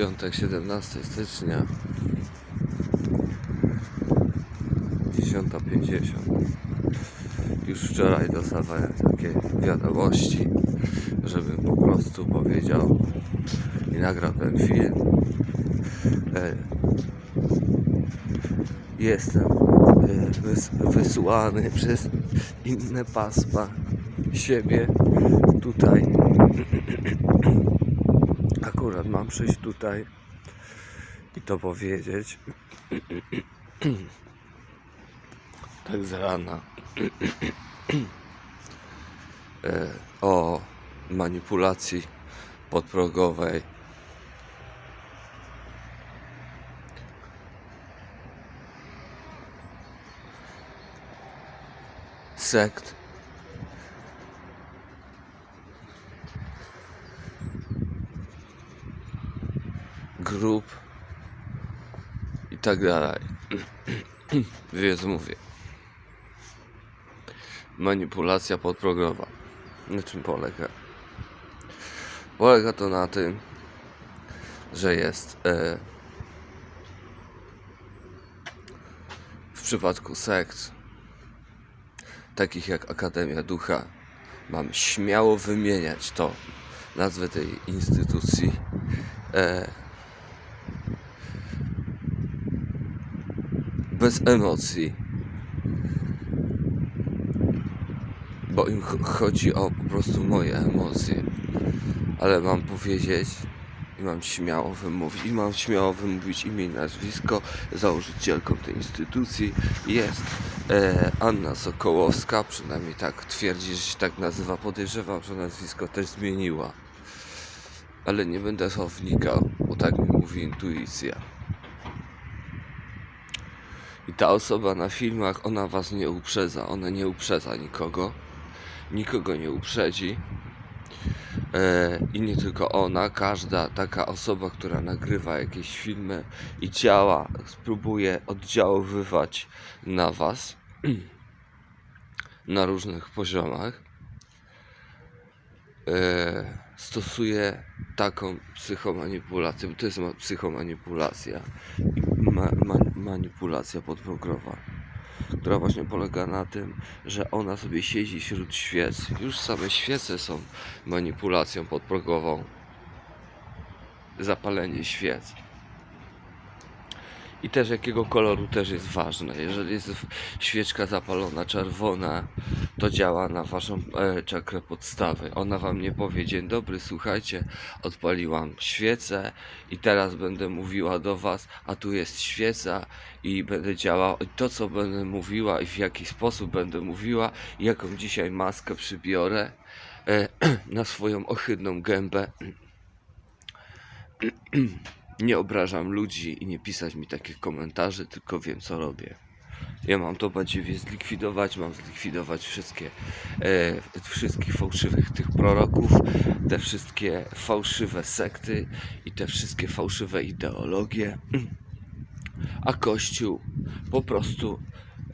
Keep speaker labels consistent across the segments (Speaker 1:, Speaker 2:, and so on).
Speaker 1: Piątek 17 stycznia. 10.50 Już wczoraj dostawałem takie wiadomości, żebym po prostu powiedział i nagrał ten film. E, Jestem e, wys- wysłany przez inne pasma siebie tutaj akurat mam przyjść tutaj i to powiedzieć. Tak z rana. E, o manipulacji podprogowej. Sekt grup i tak dalej. Więc mówię. Manipulacja podprogowa. Na czym polega? Polega to na tym, że jest e, w przypadku sekt takich jak Akademia Ducha mam śmiało wymieniać to nazwę tej instytucji e, bez emocji. Bo im ch- chodzi o po prostu moje emocje. Ale mam powiedzieć i mam śmiało wymówić, i mam śmiało wymówić imię i nazwisko. Założycielką tej instytucji jest e, Anna Sokołowska, przynajmniej tak twierdzi, że się tak nazywa. Podejrzewam, że nazwisko też zmieniła. Ale nie będę wnikał, bo tak mi mówi intuicja. I ta osoba na filmach, ona was nie uprzedza, ona nie uprzedza nikogo, nikogo nie uprzedzi. E, I nie tylko ona, każda taka osoba, która nagrywa jakieś filmy i działa, spróbuje oddziaływać na was na różnych poziomach, e, stosuje taką psychomanipulację, bo to jest ma- psychomanipulacja i ma, ma, manipulacja podprogowa, która właśnie polega na tym, że ona sobie siedzi wśród świec. Już same świece są manipulacją podprogową. Zapalenie świec. I też jakiego koloru też jest ważne. Jeżeli jest świeczka zapalona czerwona, to działa na waszą e, czakrę podstawy. Ona wam nie powie dzień dobry, słuchajcie, odpaliłam świecę i teraz będę mówiła do was, a tu jest świeca i będę działała. I To co będę mówiła i w jaki sposób będę mówiła, jaką dzisiaj maskę przybiorę e, na swoją ohydną gębę. Nie obrażam ludzi i nie pisać mi takich komentarzy, tylko wiem co robię. Ja mam to badziewie zlikwidować, mam zlikwidować wszystkie, e, wszystkich fałszywych tych proroków, te wszystkie fałszywe sekty i te wszystkie fałszywe ideologie. A Kościół po prostu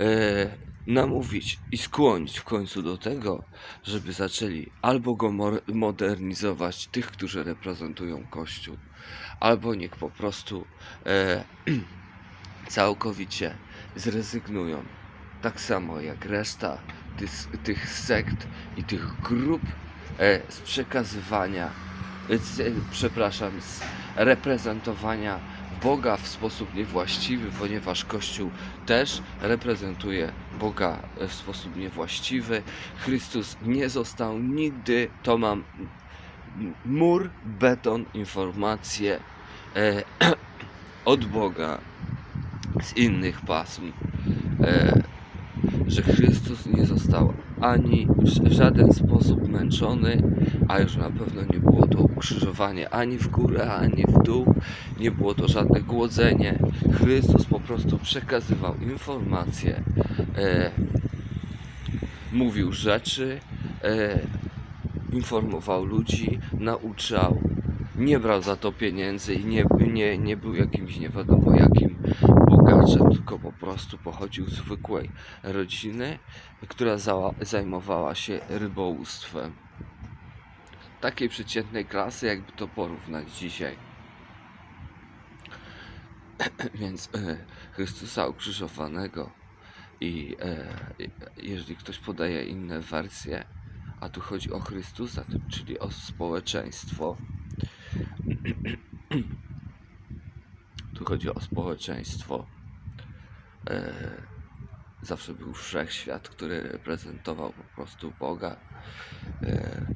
Speaker 1: e, namówić i skłonić w końcu do tego, żeby zaczęli albo go modernizować, tych, którzy reprezentują Kościół, albo niech po prostu e, całkowicie zrezygnują. Tak samo jak reszta tych, tych sekt i tych grup e, z przekazywania, e, przepraszam, z reprezentowania Boga w sposób niewłaściwy, ponieważ Kościół też reprezentuje Boga e, w sposób niewłaściwy. Chrystus nie został nigdy, to mam mur, beton, informacje e, od Boga z innych pasm, e, że Chrystus nie został ani w żaden sposób męczony, a już na pewno nie było to ukrzyżowanie ani w górę, ani w dół, nie było to żadne głodzenie. Chrystus po prostu przekazywał informacje, e, mówił rzeczy, e, informował ludzi, nauczał, nie brał za to pieniędzy i nie, nie, nie był jakimś nie wiadomo jakim bogaczem, tylko po prostu pochodził z zwykłej rodziny, która zajmowała się rybołówstwem. Takiej przeciętnej klasy, jakby to porównać dzisiaj. Więc e, Chrystusa ukrzyżowanego i e, jeżeli ktoś podaje inne wersje, a tu chodzi o Chrystusa, czyli o społeczeństwo, tu chodzi o społeczeństwo, zawsze był wszechświat, który reprezentował po prostu Boga. E,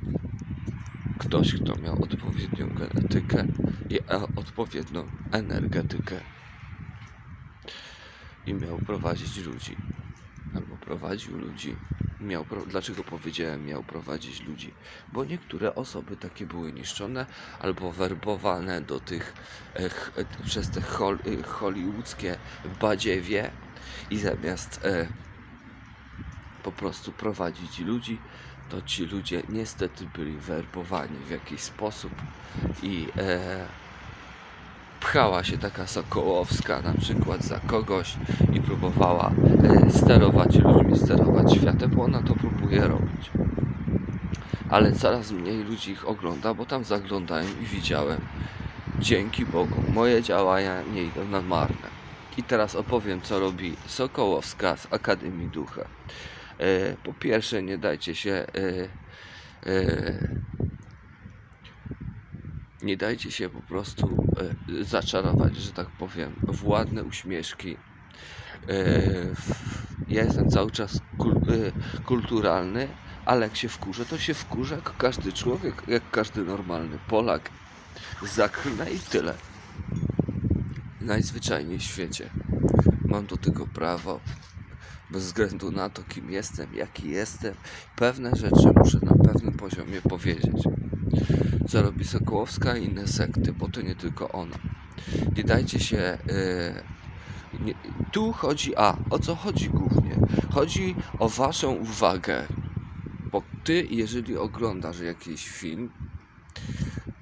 Speaker 1: ktoś, kto miał odpowiednią genetykę i e, odpowiednią energetykę i miał prowadzić ludzi, albo prowadził ludzi. Miał. Dlaczego powiedziałem miał prowadzić ludzi? Bo niektóre osoby takie były niszczone albo werbowane do tych ch- e, przez te hol... e, hollywoodzkie badziewie i zamiast e, po prostu prowadzić ludzi, to ci ludzie niestety byli werbowani w jakiś sposób i e, pchała się taka Sokołowska na przykład za kogoś i próbowała e, sterować ludźmi, sterować światem, bo ona to próbuje robić. Ale coraz mniej ludzi ich ogląda, bo tam zaglądałem i widziałem, dzięki Bogu, moje działania nie idą na marne. I teraz opowiem, co robi Sokołowska z Akademii Ducha. E, po pierwsze, nie dajcie się. Nie dajcie się po prostu e, zaczarować, że tak powiem, w ładne uśmieszki. E, ja jestem cały czas e, kulturalny, ale jak się wkurzę, to się wkurzę jak każdy człowiek, jak każdy normalny Polak. Zaklnę i tyle. Najzwyczajniej w świecie. Mam do tego prawo. Bez względu na to, kim jestem, jaki jestem, pewne rzeczy muszę na pewnym poziomie powiedzieć. Co robi Sokołowska i inne sekty, bo to nie tylko ona. Nie dajcie się. e, nie, tu chodzi. A o co chodzi głównie? Chodzi o Waszą uwagę. Bo Ty, jeżeli oglądasz jakiś film,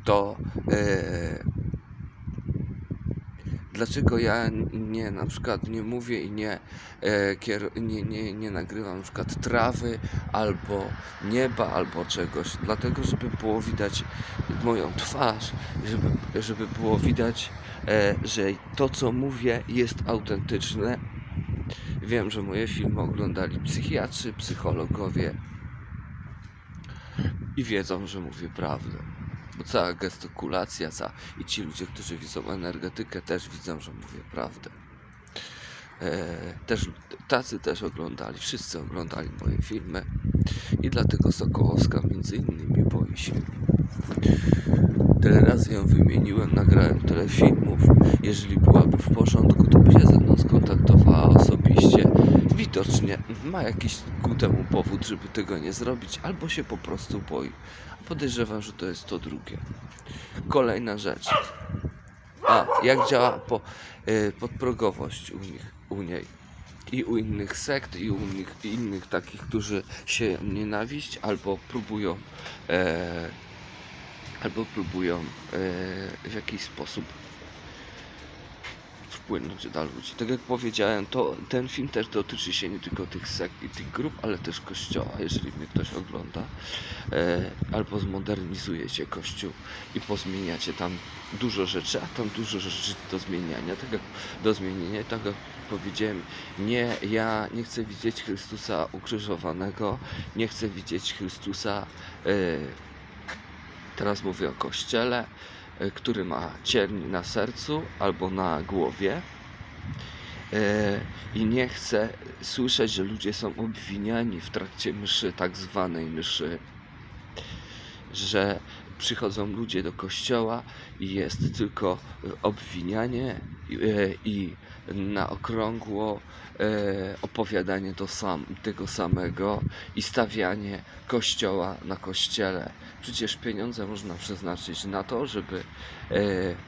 Speaker 1: to. E, dlaczego ja nie na przykład nie mówię i nie, e, nie, nie, nie nagrywam na przykład trawy albo nieba albo czegoś dlatego żeby było widać moją twarz żeby, żeby było widać e, że to co mówię jest autentyczne. Wiem, że moje filmy oglądali psychiatrzy, psychologowie i wiedzą, że mówię prawdę bo cała gestykulacja ca... i ci ludzie, którzy widzą energetykę, też widzą, że mówię prawdę. E, też, tacy też oglądali, wszyscy oglądali moje filmy i dlatego Sokołowska między innymi boi się. Tyle razy ją wymieniłem, nagrałem tyle filmów. Jeżeli byłaby w porządku, to by się ze skontaktowała osobiście. Widocznie ma jakiś ku temu powód, żeby tego nie zrobić, albo się po prostu boi. Podejrzewam, że to jest to drugie. Kolejna rzecz. A, jak działa po, y, podprogowość u, nich, u niej. I u innych sekt, i u innych, i innych takich, którzy się nienawiść albo próbują e, albo próbują e, w jakiś sposób wpłynąć na ludzi. Tak jak powiedziałem, to ten film też dotyczy się nie tylko tych sekt i tych grup, ale też kościoła, jeżeli mnie ktoś ogląda. E, albo zmodernizujecie kościół i pozmieniacie tam dużo rzeczy, a tam dużo rzeczy do zmieniania. Tak jak do zmienienia, tak jak powiedziałem, nie, ja nie chcę widzieć Chrystusa ukrzyżowanego, nie chcę widzieć Chrystusa e, Teraz mówię o kościele, który ma cierni na sercu albo na głowie. E, I nie chcę słyszeć, że ludzie są obwiniani w trakcie mszy, tak zwanej mszy, że przychodzą ludzie do kościoła i jest tylko e, obwinianie i, e, i na okrągło e, opowiadanie to sam, tego samego i stawianie kościoła na kościele. Przecież pieniądze można przeznaczyć na to, żeby,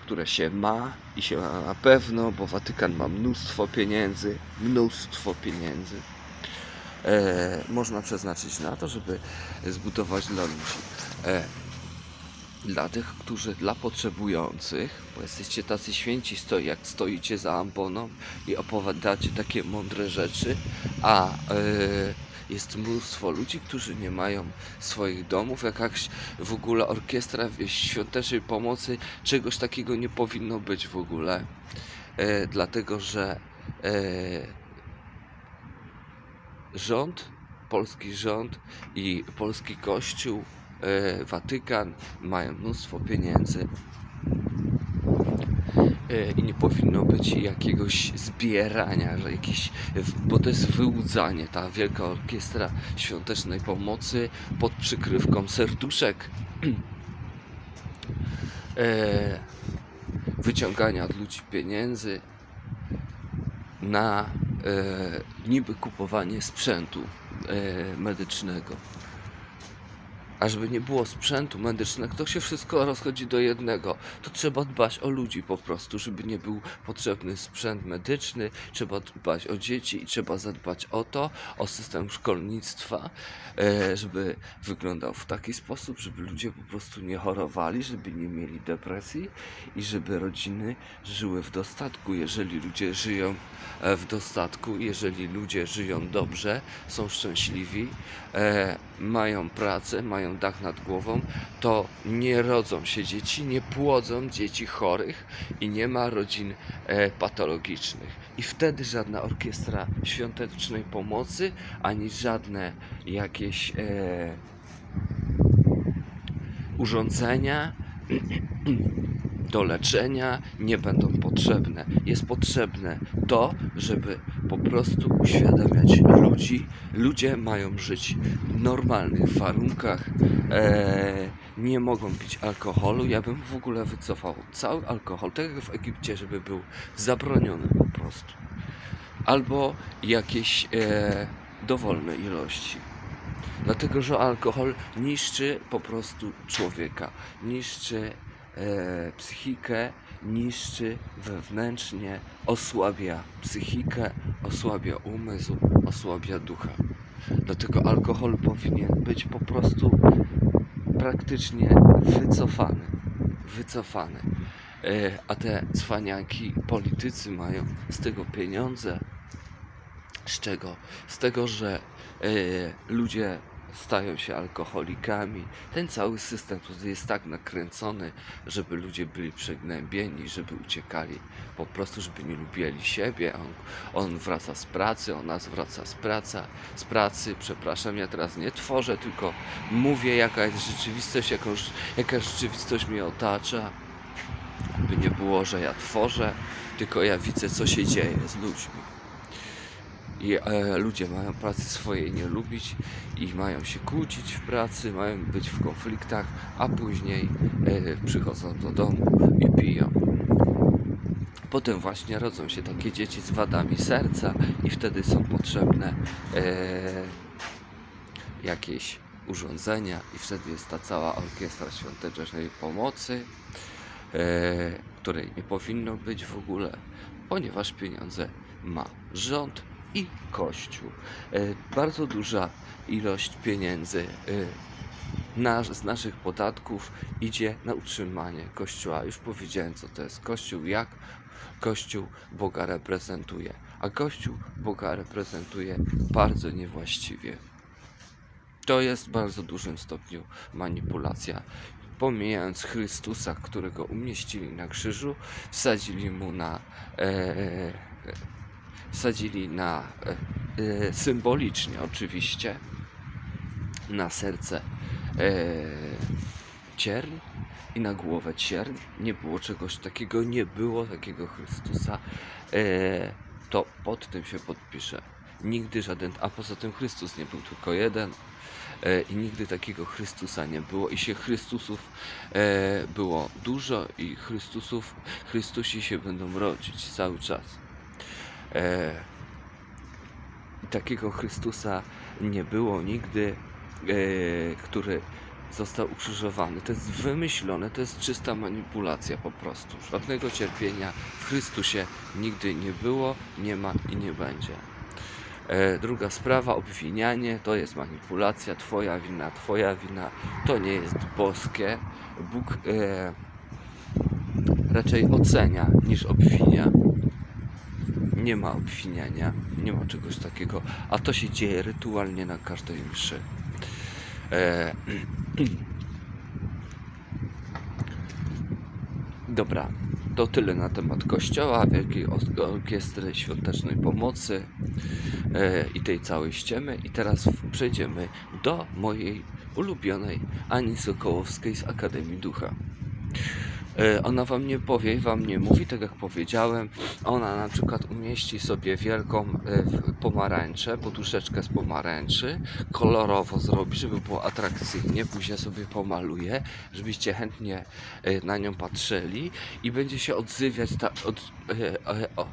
Speaker 1: które się ma i się ma na pewno, bo Watykan ma mnóstwo pieniędzy, mnóstwo pieniędzy. E, można przeznaczyć na to, żeby zbudować dla ludzi. E, dla tych, którzy, dla potrzebujących, bo jesteście tacy święci, stoi, jak stoicie za amboną i opowiadacie takie mądre rzeczy, a e, jest mnóstwo ludzi, którzy nie mają swoich domów, jakaś w ogóle orkiestra świątecznej pomocy, czegoś takiego nie powinno być w ogóle. e, dlatego że e, rząd, polski rząd i polski kościół, Watykan mają mnóstwo pieniędzy e, i nie powinno być jakiegoś zbierania, że jakiś, bo to jest wyłudzanie, ta wielka orkiestra świątecznej pomocy pod przykrywką serduszek e, wyciągania od ludzi pieniędzy na e, niby kupowanie sprzętu e, medycznego. A żeby nie było sprzętu medycznego, to się wszystko rozchodzi do jednego. To trzeba dbać o ludzi po prostu, żeby nie był potrzebny sprzęt medyczny, trzeba dbać o dzieci i trzeba zadbać o to, o system szkolnictwa, e, żeby wyglądał w taki sposób, żeby ludzie po prostu nie chorowali, żeby nie mieli depresji i żeby rodziny żyły w dostatku. Jeżeli ludzie żyją e, w dostatku, jeżeli ludzie żyją dobrze, są szczęśliwi, e, mają pracę, mają dach nad głową, to nie rodzą się dzieci, nie płodzą dzieci chorych i nie ma rodzin e, patologicznych. I wtedy żadna orkiestra świątecznej pomocy, ani żadne jakieś e, urządzenia do leczenia nie będą potrzebne. Jest potrzebne to, żeby po prostu uświadamiać ludzi. Ludzie mają żyć w normalnych warunkach. E, nie mogą pić alkoholu. Ja bym w ogóle wycofał cały alkohol, tak jak w Egipcie, żeby był zabroniony po prostu. Albo jakieś e, dowolne ilości. Dlatego, że alkohol niszczy po prostu człowieka, niszczy psychikę, niszczy wewnętrznie, osłabia psychikę, osłabia umysł, osłabia ducha. Dlatego alkohol powinien być po prostu praktycznie wycofany. Wycofany. E, a te cwaniaki politycy mają z tego pieniądze. Z czego? Z tego, że e, ludzie stają się alkoholikami. Ten cały system tutaj jest tak nakręcony, żeby ludzie byli przygnębieni, żeby uciekali, po prostu, żeby nie lubili siebie. On, on wraca z pracy, ona wraca z, praca, z pracy. Przepraszam, ja teraz nie tworzę, tylko mówię, jaka jest rzeczywistość, jaką, jaka rzeczywistość mnie otacza. By nie było, że ja tworzę, tylko ja widzę, co się dzieje z ludźmi i e, ludzie mają pracy swojej nie lubić i mają się kłócić w pracy, mają być w konfliktach, a później e, przychodzą do domu i piją. Potem właśnie rodzą się takie dzieci z wadami serca i wtedy są potrzebne e, jakieś urządzenia i wtedy jest ta cała orkiestra świątecznej pomocy, e, której nie powinno być w ogóle, ponieważ pieniądze ma rząd i Kościół. E, Bardzo duża ilość pieniędzy e, z naszych podatków idzie na utrzymanie Kościoła. Już powiedziałem, co to jest Kościół, jak Kościół Boga reprezentuje. A Kościół Boga reprezentuje bardzo niewłaściwie. To jest w bardzo dużym stopniu manipulacja. Pomijając Chrystusa, którego umieścili na krzyżu, wsadzili mu na e, wsadzili na e, e, symbolicznie oczywiście na serce e, cierń i na głowę cierń. Nie było czegoś takiego, nie było takiego Chrystusa. To pod tym się podpiszę. Nigdy żaden, a poza tym Chrystus nie był tylko jeden i nigdy takiego Chrystusa nie było i się Chrystusów było dużo i Chrystusów, Chrystusi się będą rodzić cały czas. E, takiego Chrystusa nie było nigdy, e, który został ukrzyżowany. To jest wymyślone, to jest czysta manipulacja po prostu. Żadnego cierpienia w Chrystusie nigdy nie było, nie ma i nie będzie. E, druga sprawa, obwinianie, to jest manipulacja, twoja wina, twoja wina, to nie jest boskie. Bóg e, raczej ocenia niż obwinia nie ma obwiniania, nie ma czegoś takiego, a to się dzieje rytualnie na każdej mszy. E... Dobra, To tyle na temat kościoła, Wielkiej Orkiestry Świątecznej Pomocy e, i tej całej ściemy. I teraz przejdziemy do mojej ulubionej Ani Sokołowskiej z Akademii Ducha. E, Ona wam nie powie, wam nie mówi, tak jak powiedziałem. Ona na przykład umieści sobie wielką e, pomarańczę, poduszeczkę z pomarańczy, kolorowo zrobi, żeby było atrakcyjnie, później sobie pomaluje, żebyście chętnie e, na nią patrzyli i będzie się odzywiać, ta, od, o,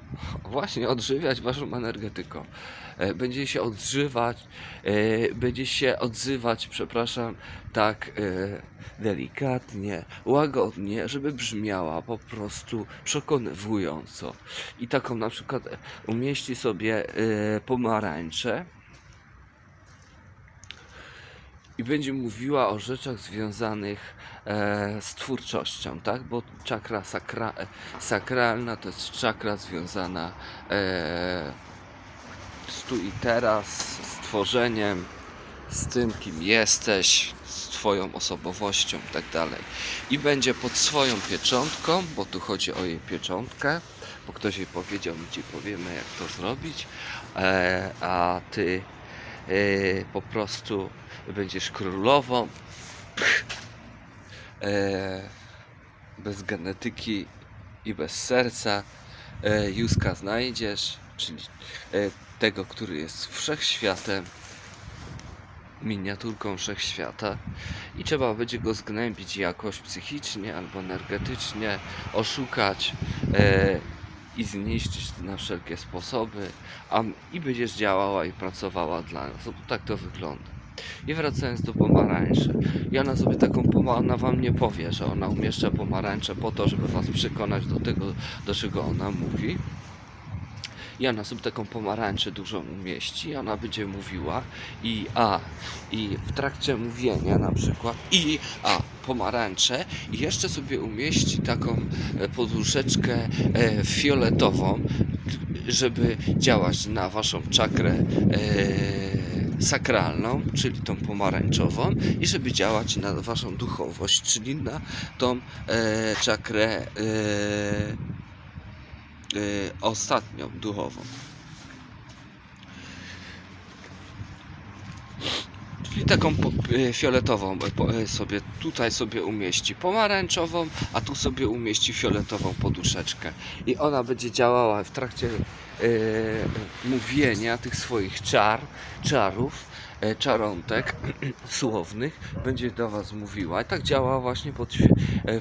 Speaker 1: właśnie odżywiać waszą energetyką. Będzie się odżywać, będzie się odzywać, przepraszam, tak delikatnie, łagodnie, żeby brzmiała po prostu przekonywująco. I taką na przykład umieści sobie e, pomarańczę i będzie mówiła o rzeczach związanych e, z twórczością, tak? Bo czakra sakra, sakralna to jest czakra związana e, z tu i teraz, z tworzeniem, z tym, kim jesteś, z Twoją osobowością i tak dalej. I będzie pod swoją pieczątką, bo tu chodzi o jej pieczątkę, bo ktoś jej powiedział, my Ci powiemy, jak to zrobić, e, a Ty e, po prostu będziesz królową, e, bez genetyki i bez serca, e, Józka znajdziesz, czyli tego, który jest wszechświatem, miniaturką wszechświata i trzeba będzie go zgnębić jakoś psychicznie albo energetycznie, oszukać e, i zniszczyć na wszelkie sposoby, a, i będziesz działała i pracowała dla nas. No, tak to wygląda. I wracając do pomarańczy. I ona sobie taką pomarańczę, wam nie powie, że ona umieszcza pomarańczę po to, żeby was przekonać do tego, do czego ona mówi. I ona sobie taką pomarańczę dużą umieści, ona będzie mówiła i a, i w trakcie mówienia na przykład i a, pomarańczę i jeszcze sobie umieści taką e, poduszeczkę e, fioletową, żeby działać na waszą czakrę e, sakralną, czyli tą pomarańczową i żeby działać na waszą duchowość, czyli na tą e, czakrę e, ostatnią duchową. Czyli taką y, fioletową y, y, sobie tutaj sobie umieści pomarańczową, a tu sobie umieści fioletową poduszeczkę. I ona będzie działała w trakcie y, mówienia tych swoich czar, czarów, y, czarątek słownych, będzie do Was mówiła. I tak działa właśnie pod e,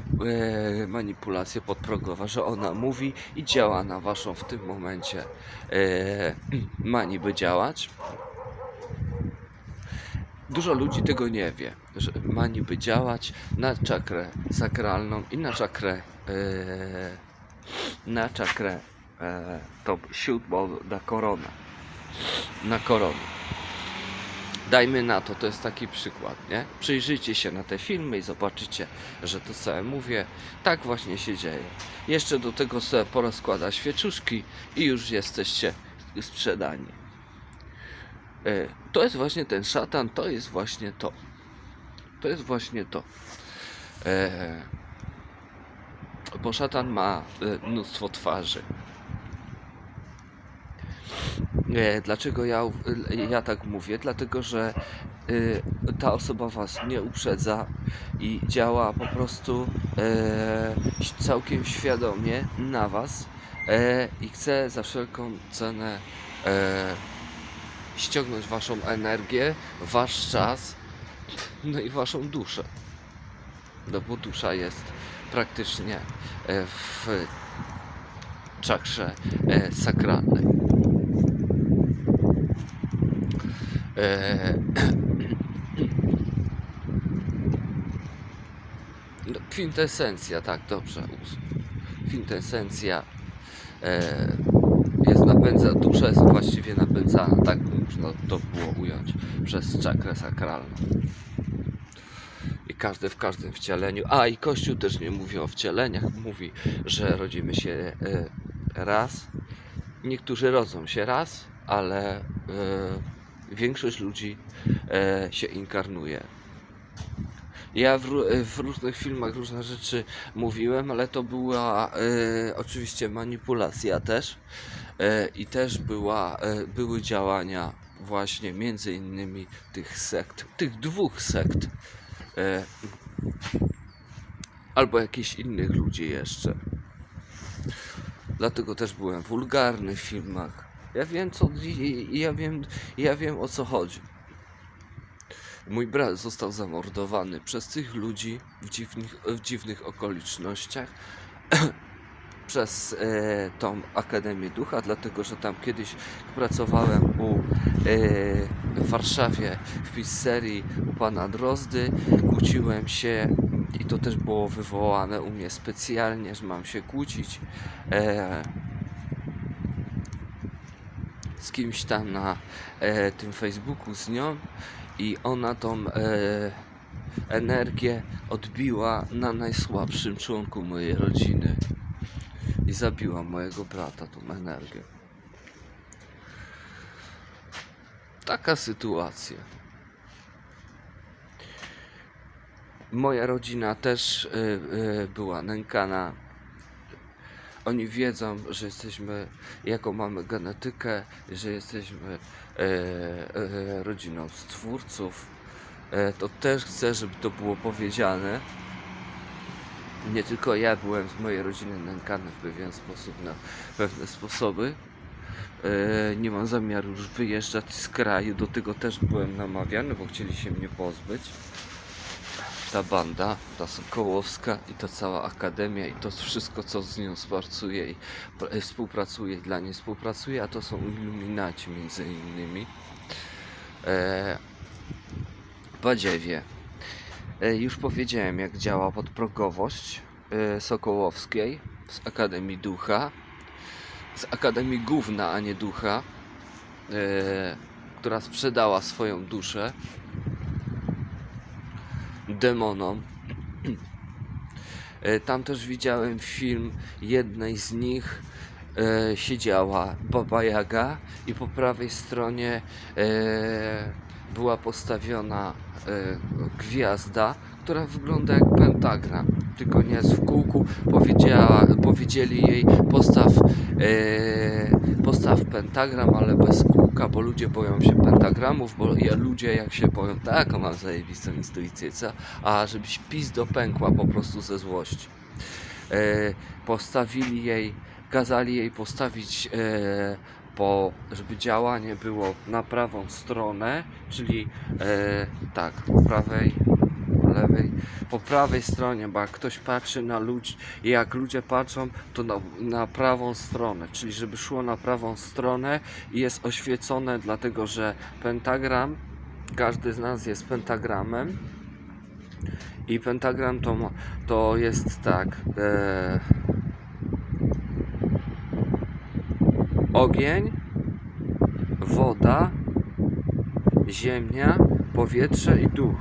Speaker 1: e, manipulację podprogowa, że ona mówi i działa na waszą w tym momencie e, ma niby działać. Dużo ludzi tego nie wie, że ma niby działać na czakrę sakralną i na czakrę e, na czakrę e, tą siódmą na koronę. Na koronę. Dajmy na to, to jest taki przykład, nie? Przyjrzyjcie się na te filmy i zobaczycie, że to co ja mówię, tak właśnie się dzieje. Jeszcze do tego sobie porozkłada świeczuszki i już jesteście sprzedani. E, To jest właśnie ten szatan, to jest właśnie to. To jest właśnie to. E, Bo szatan ma e, mnóstwo twarzy. Dlaczego ja, ja tak mówię? Dlatego, że y, ta osoba was nie uprzedza i działa po prostu e, całkiem świadomie na was e, i chce za wszelką cenę e, ściągnąć waszą energię, wasz czas, no i waszą duszę. No bo dusza jest praktycznie w czakrze sakralnej. E, no, kwintesencja, tak, dobrze. Kwintesencja e, jest napędza, dusza jest właściwie napędzana, tak można to było ująć, przez czakrę sakralną. I każdy w każdym wcieleniu. A i Kościół też nie mówi o wcieleniach, mówi, że rodzimy się e, raz. Niektórzy rodzą się raz, ale e, większość ludzi e, się inkarnuje. Ja w, w różnych filmach różne rzeczy mówiłem, ale to była e, oczywiście manipulacja też. E, I też była, e, były działania właśnie między innymi tych sekt, tych dwóch sekt. E, albo jakichś innych ludzi jeszcze. Dlatego też byłem wulgarny w filmach. Ja wiem co, ja wiem, ja wiem o co chodzi. Mój brat został zamordowany przez tych ludzi w dziwnych, w dziwnych okolicznościach. przez e, tą Akademię Ducha, dlatego że tam kiedyś pracowałem u, e, w Warszawie w pizzerii u pana Drozdy. Kłóciłem się i to też było wywołane u mnie specjalnie, że mam się kłócić e, kimś tam na e, tym Facebooku z nią i ona tą e, energię odbiła na najsłabszym członku mojej rodziny i zabiła mojego brata tą energię. Taka sytuacja. Moja rodzina też y, y, była nękana. Oni wiedzą, że jesteśmy, jaką mamy genetykę, że jesteśmy e, e, rodziną stwórców. E, to też chcę, żeby to było powiedziane. Nie tylko ja byłem z mojej rodziny nękany w pewien sposób, na pewne sposoby. E, nie mam zamiaru już wyjeżdżać z kraju, do tego też byłem namawiany, bo chcieli się mnie pozbyć. Ta banda, ta Sokołowska i ta cała akademia i to wszystko, co z nią współpracuje i pr- współpracuje, dla niej współpracuje, a to są iluminaci między innymi. E, Badziewie. E, Już powiedziałem, jak działa podprogowość e, Sokołowskiej z Akademii Ducha, z Akademii Gówna, a nie Ducha, e, która sprzedała swoją duszę demonom. E, Tam też widziałem film jednej z nich. E, siedziała Baba Jaga i po prawej stronie e, była postawiona e, gwiazda, która wygląda jak pentagram, tylko nie jest w kółku. Powiedziała, powiedzieli jej postaw, e, postaw pentagram, ale bez kółka, bo ludzie boją się pentagramów, bo ja, ludzie jak się boją, tak, mam zajebistą intuicję, co? A żebyś pis dopękła po prostu ze złości. E, postawili jej, kazali jej postawić e, po, żeby działanie było na prawą stronę, czyli e, tak, po prawej, lewej, po prawej stronie, bo jak ktoś patrzy na ludzi, jak ludzie patrzą, to na, na prawą stronę, czyli żeby szło na prawą stronę i jest oświecone, dlatego że pentagram, każdy z nas jest pentagramem i pentagram to, to jest tak, e, ogień, woda, ziemia, powietrze i duch.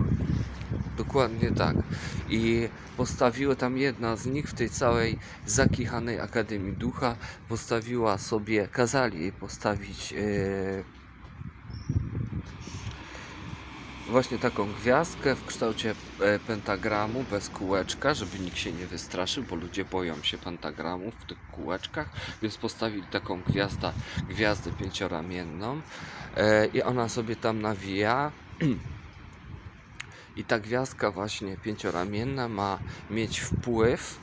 Speaker 1: Dokładnie tak. I postawiła tam jedna z nich w tej całej zakichanej Akademii Ducha, postawiła sobie, kazali jej postawić e, właśnie taką gwiazdkę w kształcie e, pentagramu bez kółeczka, żeby nikt się nie wystraszył, bo ludzie boją się pentagramów w tych kółeczkach, więc postawili taką gwiazdę, gwiazdę pięcioramienną e, i ona sobie tam nawija. I ta gwiazdka właśnie pięcioramienna ma mieć wpływ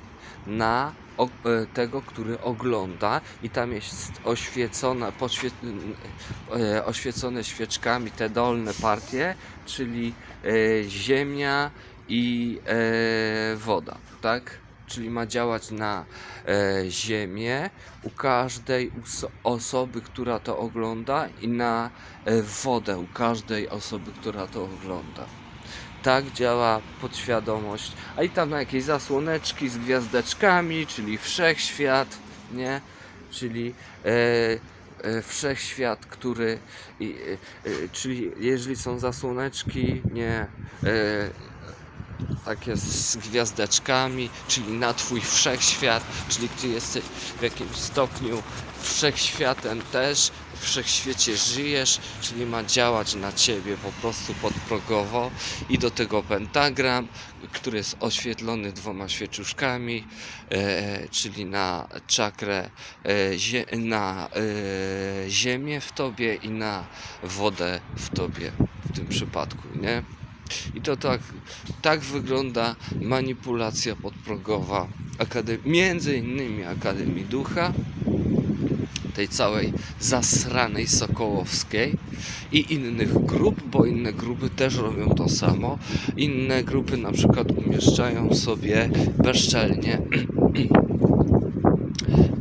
Speaker 1: na e, tego, który ogląda i tam jest oświecona, podświe, e, oświecone świeczkami te dolne partie, czyli e, ziemia i woda, tak? Czyli ma działać na ziemię u każdej osoby, która to ogląda i na wodę u każdej osoby, która to ogląda. Tak działa podświadomość. A i tam na jakieś zasłoneczki z gwiazdeczkami, czyli wszechświat, nie? Czyli e, e, wszechświat, który. E, e, czyli jeżeli są zasłoneczki, nie. E, takie z gwiazdeczkami, czyli na Twój wszechświat, czyli Ty jesteś w jakimś stopniu wszechświatem też, w wszechświecie żyjesz, czyli ma działać na Ciebie po prostu podprogowo i do tego pentagram, który jest oświetlony dwoma świeczuszkami, e, czyli na czakrę, e, zie, na e, ziemię w Tobie i na wodę w Tobie w tym przypadku, nie? I to tak, tak wygląda manipulacja podprogowa między innymi Akademii Ducha, tej całej zasranej Sokołowskiej i innych grup, bo inne grupy też robią to samo. Inne grupy na przykład umieszczają sobie bezczelnie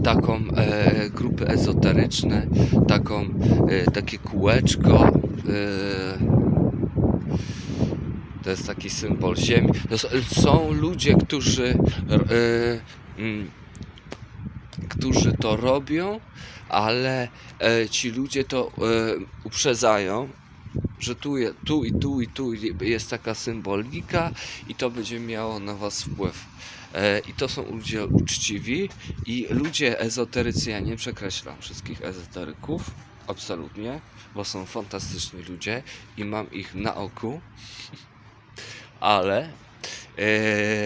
Speaker 1: taką e, grupy ezoteryczne, taką, e, takie kółeczko. E, to jest taki symbol ziemi. Są ludzie, którzy, e, mm, którzy to robią, ale e, ci ludzie to e, uprzedzają, że tu, je, tu i tu i tu jest taka symbolika i to będzie miało na was wpływ. E, I to są ludzie uczciwi i ludzie ezoterycy, ja nie przekreślam wszystkich ezoteryków, absolutnie, bo są fantastyczni ludzie i mam ich na oku, ale e,